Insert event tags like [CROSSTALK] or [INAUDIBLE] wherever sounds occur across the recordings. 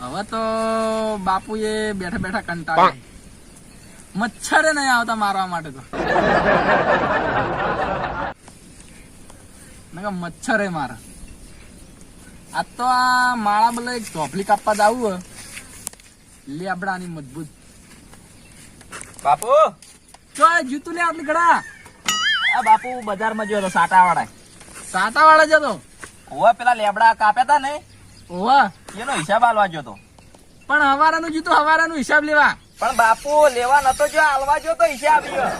હવે તો બાપુ એ બેઠા બેઠા કંટાળે મચ્છરે નહીં આવતા મારવા માટે તો. મચ્છરે મારા. આ તો આ માળા બલે એક ચોપલી કાપવા જાવું લેબડાની મજબૂત. બાપુ! ચો જૂતું લે આટલી ઘડા આ બાપુ બજારમાં ગયો તો સાટા વાળા સાતા વાળા જતો ઓવા પેલા લેબડા કાપ્યા તા ને. ઓવા એનો હિસાબ આલવા ગયો તો. પણ હવારાનું અમારા હવારાનું હિસાબ લેવા. પણ બાપુ લેવા નતો જો આલવા જો તો હિસાબ ઈયો.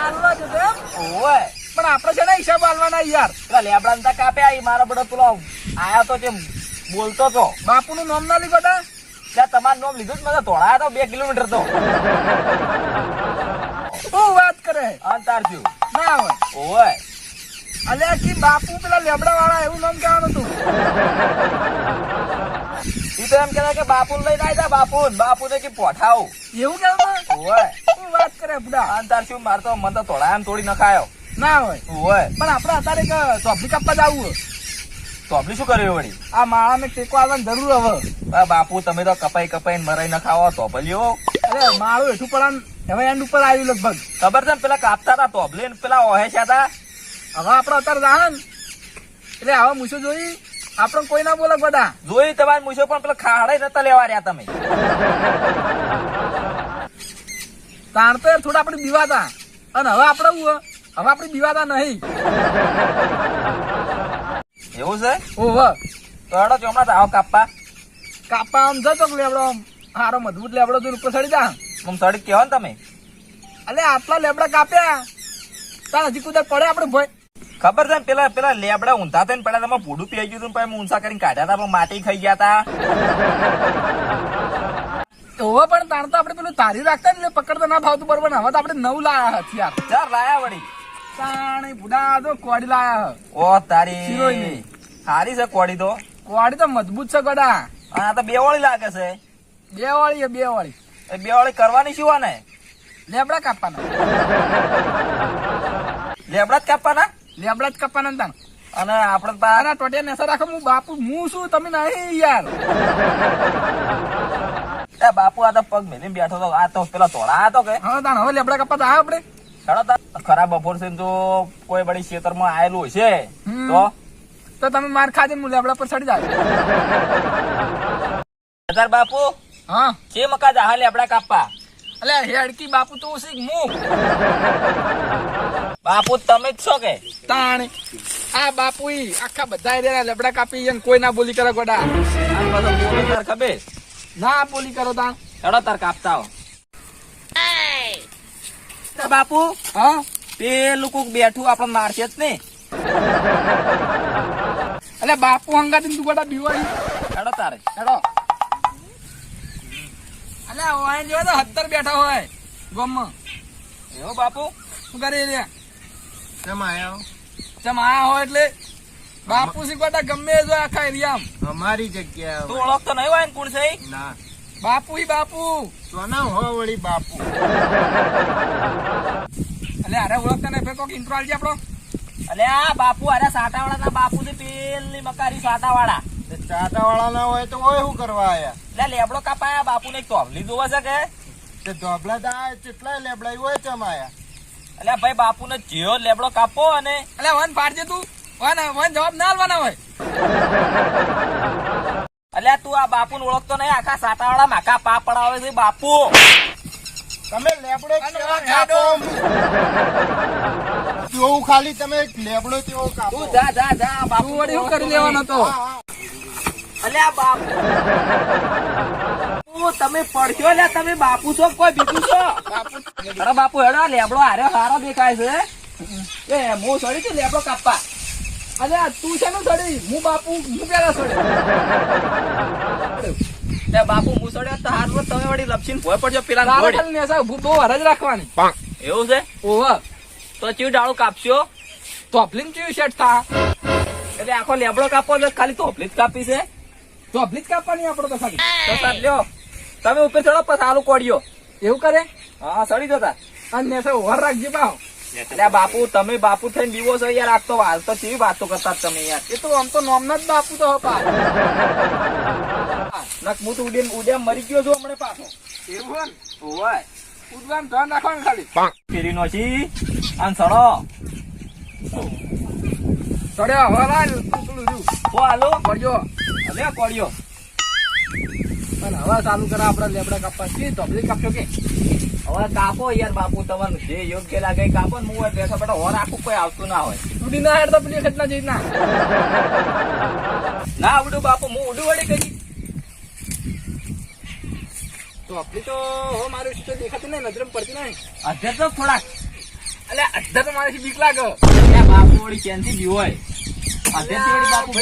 આલવા એમ? ઓવે પણ આપણે છે ને હિસાબ આલવાના યાર. પેલા લેબડા ને કાપ્યા ઈ મારા બડો પેલો આયા તો જે બોલતો તો. બાપુનું નામ ના લીધો તા? ત્યાં તમારું નામ લીધું જ મને તોડાયા તો બે કિલોમીટર તો. શું વાત કરે. અંતર થયું ના હોય. ઓવે અલ્યા કી બાપુ પેલા લેબડા વાળા એવું નામ કહેવાનું હતું? ઈ તો એમ કહેતા કે બાપુ લઈને આવ્યા બાપુ બાપુ ને કે પોઠાવ. એવું કેવું હોય. શું વાત કરે બુડા? અંતાર શું મારતો? તો મને તો તોડાયા ને તોડી નખાયો. ના હોય. હોય. પણ આપણે અત્યારે એક ચોપડી કાપવા જવું હોય. આપડે શું કર્યું વળી? આ માળાને ટેકો આવવાની જરૂર હવે. બાપુ તમે તો કપાઈ કપાઈ મરાઈ ન ખાવો તો ભલ્યો અરે માળું હેઠું પણ હવે એન્ડ ઉપર આવ્યું લગભગ. ખબર છે ને પેલા કાપતા હતા તોબલે પેલા ઓહે છે હતા હવે આપણે અત્યારે જાણ એટલે હવે મૂછો જોઈ આપણે કોઈ ના બોલે બધા જોઈ તમારે મૂછો પણ પેલા ખાડે નતા લેવા રહ્યા તમે. તાણ તો થોડા આપણે બીવાતા અને હવે આપણે હું હવે આપણે બીવાતા નહીં. એવું છે? ઓહ તો હેડો ચોમડા આવો કાપા કાપા આમ જતો લેવડો લેબડો આમ હારો મજબૂત લેવડો જોઈને ઉપર સડી જા. આમ સડી કેવો ને તમે. અલે આટલા લેબડા કાપ્યા. તાર હજી કુદર પડે આપણે ભોય. ખબર છે પેલા પેલા લેબડા ઊંધા થઈને પેલા તમે ભૂડું પી ગયું હતું ઊંચા કરીને કાઢ્યા હતા પણ માટી ખાઈ ગયા હતા. ઓવા પણ તાણ તો આપણે પેલું તારી રાખતા ને પકડતા ના ભાવતું બરોબર હવે તો આપણે નવ લાયા હથિયાર. ચાર લાયા વળી. તાણે બુડા તો કોડી લાયા ઓ તારી. સારી છે કોડી તો. કોડી તો મજબૂત છે ગોડા. આ તો બે વાળી લાગે છે. બે વાળી એ બે વાળી એ બે વાળી કરવાની શું ને લેબડા કાપવાના. લેબડા જ કાપવાના? લેબડા જ કપા ને તાણ. અને આપણે તારા ટોટિયા નેસા રાખો હું બાપુ હું શું તમે નહીં યાર. બાપુ આ તો પગ મેલી બેઠો તો આ તો પેલા તોડા હતો કે? હા તાણ હવે લેબડા કાપવા તો આ આપણે. હેડો ખરાબ બપોર છે જો કોઈ બડી ખેતરમાં આયેલું હશે હમ. તો? તો તમે માર ખાજે હું લેબડા પર ચડી જાય તાર બાપુ હા. કે મકા જાહા લેબડા કાપવા? અલે હેડકી બાપુ તો શીખ મું બાપુ તમે જ છો કે? તાણે. આ બાપુ આખા બધા રહ્યા લબડા કાપી અને કોઈ ના બોલી કરો ગોડા. ખબે તાર ના બોલી કરો તાણ. ચડો તાર કાપતા હો બાપુ. હા? પેલું કોક બેઠું આપણે મારશે જ ને. અલે બાપુ હંગાતી તું ગોડા બીવાઈ ચડો તારે. ચડો. અલે ઓય જો તો હત્તર બેઠા હોય. ગમ એવો બાપુ? શું કરી રે કેમ આયા એટલે? ગમે જો આખા એરિયામાં. અમારી જગ્યા તું ઓળખતો નહીં હોય ને કોણ છે ના. બાપુ ઈ બાપુ. સોના હો વળી બાપુ. અલે અરે ઓળખતા નહીં ફેર ઇન્ટ્રો આલજે આપણો. અલે આ બાપુ અરે સાટાવાળા ના બાપુ છે પેલી મકારી સાટાવાળા. સાટાવાળા ના હોય તો હોય શું કરવા આયા? લે લેબડો કાપાયા બાપુ ને તોબલી જોવા છે કે? તે ધોબલા દા કેટલા લેબડા હોય ચમ આયા? અલે ભાઈ બાપુ ને જેવો લેબડો કાપો અને અલે વન પાડજે તું. વન વન જવાબ ના આલવાના હોય. અલે તું આ બાપુ ને ઓળખતો નહીં આખા સાટાવાળા માખા પા પડાવે છે બાપુ. તમે લેબડો કાપો? તેવું ખાલી તમે લેબડો તેવો કાપો. તું જા જા જા બાપુ વળી શું કરી લેવાનો તો? આ હા. બાપુ તમે પડશો લે તમે બાપુ છો કોઈ બીજું છો? અરે બાપુ હેડો લેબડો હારે હારો દેખાય છે. એ હું સડી છું લેબડો કાપવા. અરે તું છે સડી? હું બાપુ હું પેલા સડી. તે બાપુ હું સડ્યો તો હાર તમે વળી લપસીને ભોય પડજો પેલા બહુ હરજ રાખવાની. એવું છે? ઓહો. તો ચીવ ડાળું કાપશો? તોફલીન ચીવ સેટ થા. એટલે આખો લેબડો કાપો તો ખાલી તોફલી જ કાપી છે? તોફલી જ કાપવાની આપણો તો ખાલી. તો સાહેબ લ્યો. તમે ઉપર ચડો પછી આલુ કોડ્યો એવું કરે? હા સડી જતા. અને ઓવર રાખજે બાવ એટલે બાપુ તમે બાપુ થઈને દીવો છો યાર આજ તો હાલ તો કેવી વાતો કરતા તમે યાર? એ તો આમ તો નોમના જ બાપુ તો હપા નક હું તો ઉડીને ઉડ્યા મરી ગયો છું હમણાં પાછો. એવું હોય ઉડવાનું ધ્યાન રાખવાનું ખાલી. ફેરી નો છી. આન સડો ચડ્યો હવે લાલ. પેલું હાલો. પડ્યો. અલે કોળિયો અને હવે ચાલુ કરે આપડે લેબડા કાપવા. શી ધોબલી કાપશો કે? હવે કાપો યાર બાપુ તમને જે યોગ્ય લાગે કાપો ને હું બેઠો બેઠો હોર આખું કોઈ આવતું ના હોય. ઉડી ના હેડ તો પેલી ઘટના જઈ ના. [LAUGHS] ના ઉડું બાપુ હું ઉડું વળી કરી તો હવે મારું શું દેખાતી નહીં નજર પડતી નહીં. અધર તો થોડાક. એટલે અડધા તો મારાથી બીક લાગે. બાપુ વળી ક્યાંથી બી હોય. અધરથી વળી બાપુ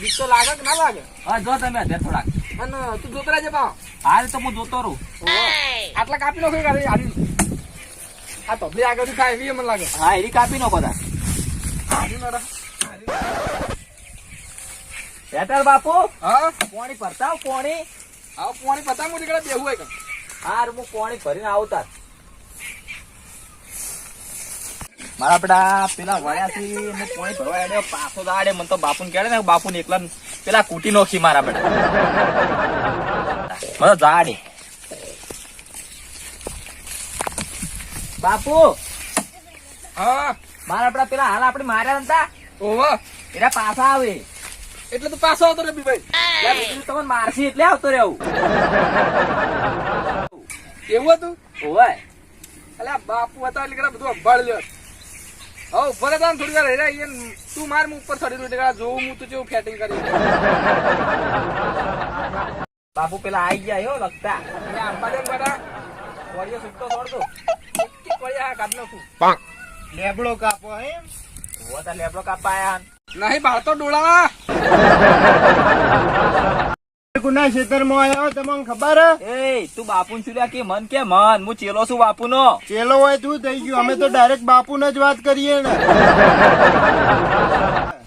બીક તો લાગે કે ના લાગે? હા જો તમે અધર થોડાક. અને તું જોતરા છે પા હાલ તો હું જોતો રહું. આટલા કાપી નાખો ગાડી હારી આ ધોબલી આગળથી ખાય એવી મને લાગે. હા એવી કાપી નો બધા. બેટર બાપુ? હા? પોણી ભરતા પોણી? આવો પોણી પતંગ નીકળે બેહું હોય કે હાર હું પોણી ભરીને આવતા મારા પેલા પેલા વળ્યાથી હું પોણી ભરવા આડ્યો પાછો દાડે મને તો બાપુ ને ને બાપુ ને એકલા પેલા કૂટી નોખી મારા મને જાડે. બાપુ! હા? મારા આપડા પેલા હાલ આપણે માર્યા નતા? ઓહો. એના પાછા આવે. એટલે તું પાછો આવતો રે ભાઈ યાર, બીજું તમને મારશે એટલે આવતો રહેવું. એવું હતું? ઓય અલ્યા બાપુ હતા એટલે બધું સંભાળી લ્યો હવે ઉપર રહેતા થોડી વાર હેરા તું માર હું ઉપર ચડી રહ્યો જોઉં હું તું જેવું ફેટિંગ કરી બાપુ પેલા આઈ ગયા હો લગતા અંબાજન બડા વળિયો છૂટતો છોડતો લેબડો કાપો એમ હોતા લેબડો કાપાયા નહીં તો ડોળા ગુના ખેતરમાં આવ્યો તમને ખબર એ તું બાપુ ને કે મન કે મન? હું ચેલો છું બાપુ નો ચેલો હોય તું થઈ ગયું. અમે તો ડાયરેક્ટ બાપુ જ વાત કરીએ ને.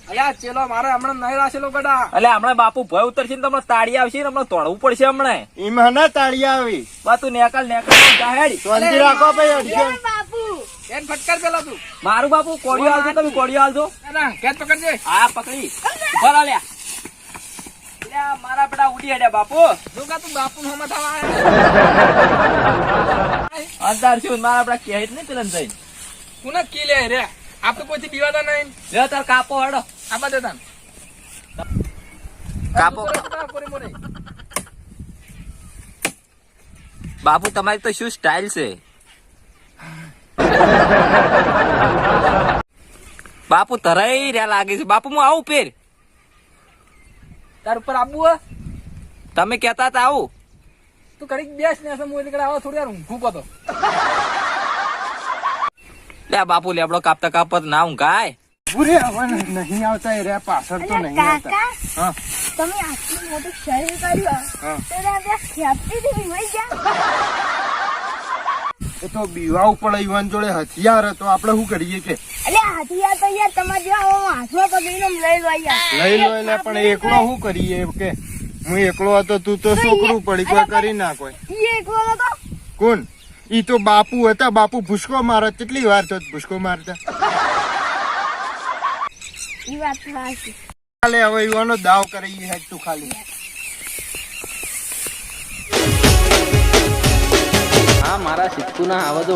અલ્યા ચેલો મારે હમણાં નહીં રાખેલો ગડા. એટલે હમણાં બાપુ ભય ઉતરશે ને તમને તાળી આવશે ને હમણાં તોડવું પડશે હમણાં. એમાં ના તાળી આવી. બા તું નેકલ નેકલ જાહેડી શાંતિ રાખો ભાઈ અડજો એન ફટકાર પેલા તું. મારું બાપુ કોળિયો આલજો તમે કોડિયો આલજો ના કેચ પકડજે. હા પકડી. ઊભા લ્યા. મારા પેલા ઉડી હેડ્યા બાપુ જો કા તું બાપુ આયા અંધાર છું મારા પેલા કે જ નહીં પેલા જઈને? કોને કી લે રે? આપ તો કોઈથી બીવાતા નહીં? લે તાર કાપો હેડો દે તાન. કાપો. બાપુ તમારી તો શું સ્ટાઇલ છે? બાપુ તરાઈ રહ્યા લાગે છે. બાપુ હું આવું ફેર. તાર ઉપર આબુ હ. તમે કેતા હતા આવું. તું કરી બેસ ને સમૂહ એટલે આવા થોડી વાર ઊંઘું કતો લે બાપુ લેબડો કાપતા કાપત ના ઊંઘાય. પૂરે હવે નહીં આવતા એ રે પાછળ તો નહીં આવતા. હા. તમે આટલું મોટું શરીર કર્યું હા. તો ત્યાં દેવી વિવાઈ ગયા એ તો બીવા ઉપર યુવાન જોડે હથિયાર હતો. આપણે શું કરીએ કે? એટલે હાથિયા તો યાર તમારે જેવા હાથમાં પકડીને લઈ લો લઈ લો એટલે પણ એકલો શું કરીએ? કે હું એકલો હતો તું તો છોકરું પડી કોઈ કરી ના કોઈ એકલો કોણ? ઈ તો બાપુ હતા. બાપુ ભૂસકો મારો કેટલી વાર તો ભૂસકો મારતા? ઈ વાત સાચી. ચાલે હવે યુવાનો દાવ કરી તું ખાલી. મારા સિદ્ધુ ના આવો તો